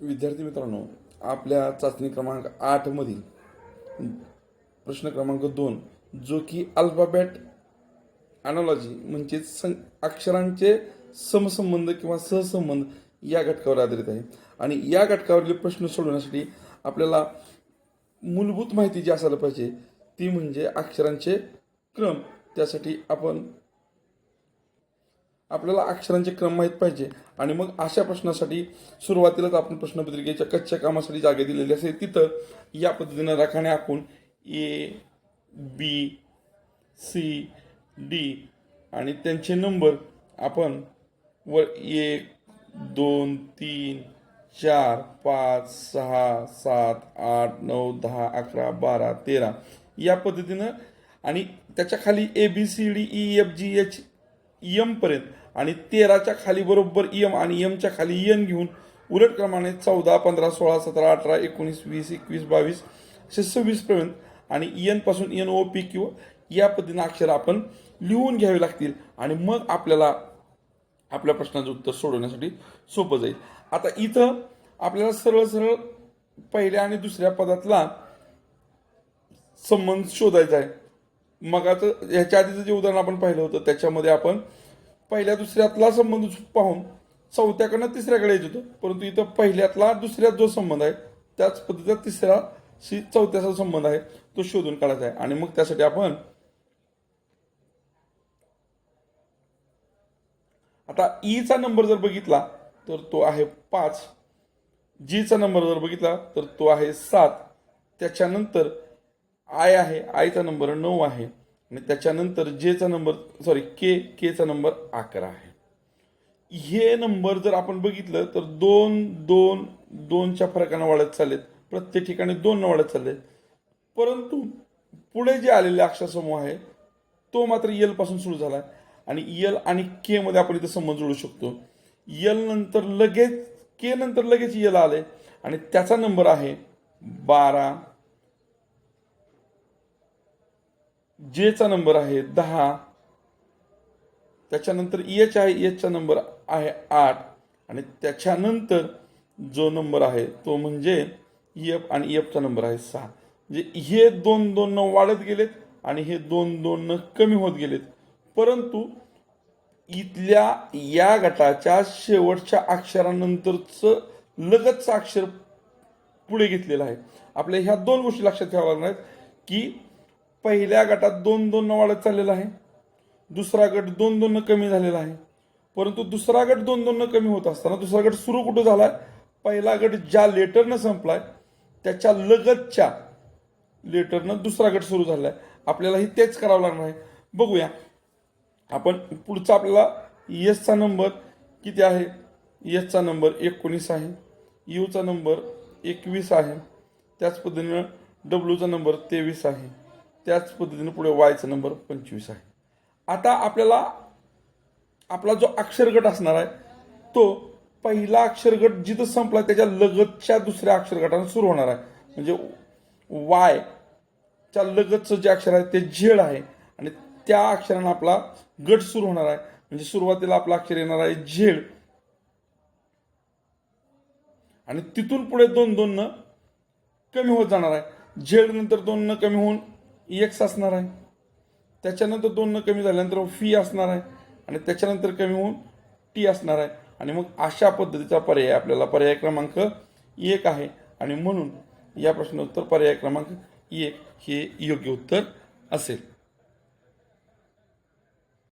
विद्यार्थी मित्रांनो आपल्या चाचणी क्रमांक आठमधील प्रश्न क्रमांक दोन जो की अल्फाबॅट ॲनॉलॉजी म्हणजेच सं अक्षरांचे समसंबंध किंवा सहसंबंध या घटकावर आधारित आहे. आणि या घटकावरील प्रश्न सोडवण्यासाठी आपल्याला मूलभूत माहिती जी असायला पाहिजे ती म्हणजे अक्षरांचे क्रम. त्यासाठी आपण आपल्याला अक्षरांचे क्रम माहीत पाहिजे. आणि मग अशा प्रश्नासाठी सुरुवातीलाच आपण प्रश्नपत्रिकेच्या कच्च्या कामासाठी जागे दिलेली असेल तिथं या पद्धतीनं राखाणे आखून ए बी सी डी आणि त्यांचे नंबर आपण व एक दोन तीन चार पाच सहा सात आठ नऊ दहा अकरा बारा तेरा या पद्धतीनं आणि त्याच्याखाली A B C D E F G H यमपर्यंत आणि तेराच्या खाली बरोबर यम आणि यमच्या खाली यन घेऊन उलट क्रमाने चौदा पंधरा सोळा सतरा अठरा एकोणीस वीस एकवीस बावीस असे सव्वीसपर्यंत आणि यनपासून एन ओ पी क्यू या पद्धतीनं अक्षर आपण लिहून घ्यावी लागतील. आणि मग आपल्याला आपल्या प्रश्नाचं उत्तर सोडवण्यासाठी सोपं जाईल. आता इथं आपल्याला सरळ सरळ पहिल्या आणि दुसऱ्या पदातला संबंध शोधायचा आहे. मग आता ह्याच्या आधीचं जे उदाहरण आपण पाहिलं होतं त्याच्यामध्ये आपण पहिल्या दुसऱ्यातला संबंध पाहून चौथ्याकडनं तिसऱ्याकडे येत होतं. परंतु इथं पहिल्यातला दुसऱ्यात जो संबंध आहे त्याच पद्धतीचा तिसऱ्याशी चौथ्याचा संबंध आहे तो शोधून काढायचा आहे. आणि मग त्यासाठी आपण आता ईचा नंबर जर बघितला तर तो आहे पाच. जीचा नंबर जर बघितला तर तो आहे सात. त्याच्यानंतर आय आहे आयचा नंबर नऊ आहे. आणि त्याच्यानंतर जेचा नंबर सॉरी के केचा नंबर अकरा आहे. हे नंबर जर आपण बघितलं तर दोन दोन दोनच्या फरकानं वाढत चाललेत. प्रत्येक ठिकाणी दोन वाढत चाललेत. परंतु पुढे जे आलेले अक्षरसमूह आहे तो मात्र यलपासून सुरू झाला आणि यल आणि के मध्ये आपण इथं संबंध जोडू शकतो. यल नंतर लगेच के नंतर लगेच यल आले आणि त्याचा नंबर आहे बारा जेचा नंबर आहे दहा. त्याच्यानंतर एच आहे एचचा नंबर आहे आठ. आणि त्याच्यानंतर जो नंबर आहे तो म्हणजे एफ आणि एफचा नंबर आहे सहा. म्हणजे हे दोन दोन वाढत गेलेत आणि हे दोन दोन कमी होत गेलेत. परंतु इथल्या या गटाच्या शेवटच्या अक्षरानंतरचं लगतचं अक्षर पुढे घेतलेलं आहे. आपल्या ह्या दोन गोष्टी लक्षात ठेवाव्या लागणार आहेत की पहिल्या गटात दोन दोन वाढत चाललेला आहे. दुसरा गट दोन दोन कमी झालेला आहे. परंतु दुसरा गट दोन दोन कमी होत असताना दुसरा गट सुरू कुठं झालाय? पहिला गट ज्या लेटरनं संपलाय त्याच्या लगतच्या लेटरनं दुसरा गट सुरू झालाय. आपल्यालाही तेच करावं लागणार आहे. बघूया. आपण पुढचा आपल्याला येसचा नंबर किती आहे? यसचा नंबर एकोणीस आहे. यूचा नंबर एकवीस आहे. त्याच पद्धतीनं डब्ल्यूचा नंबर तेवीस आहे. त्याच पद्धतीने पुढे वायचा नंबर पंचवीस आहे. आता आपल्याला आपला जो अक्षरगट असणार आहे तो पहिला अक्षरगट जिथं संपला त्याच्या लगतच्या दुसऱ्या अक्षरगटानं सुरू होणार आहे. म्हणजे वाय च्या लगतचं जे अक्षर आहे ते झेड आहे आणि त्या अक्षरानं आपला गट सुरू होणार आहे. म्हणजे सुरुवातीला आपला अक्षर येणार आहे झेड. आणि तिथून पुढे दोन दोन न कमी होत जाणार आहे. झेड नंतर दोन न कमी होऊन एक्स असणार आहे. त्याच्यानंतर दोन न कमी झाल्यानंतर फी असणार आहे. आणि त्याच्यानंतर कमी होऊन टी असणार आहे. आणि मग अशा पद्धतीचा पर्याय आपल्याला पर्याय क्रमांक एक आहे. आणि म्हणून या प्रश्नोत्तर पर्याय क्रमांक एक हे योग्य उत्तर असेल.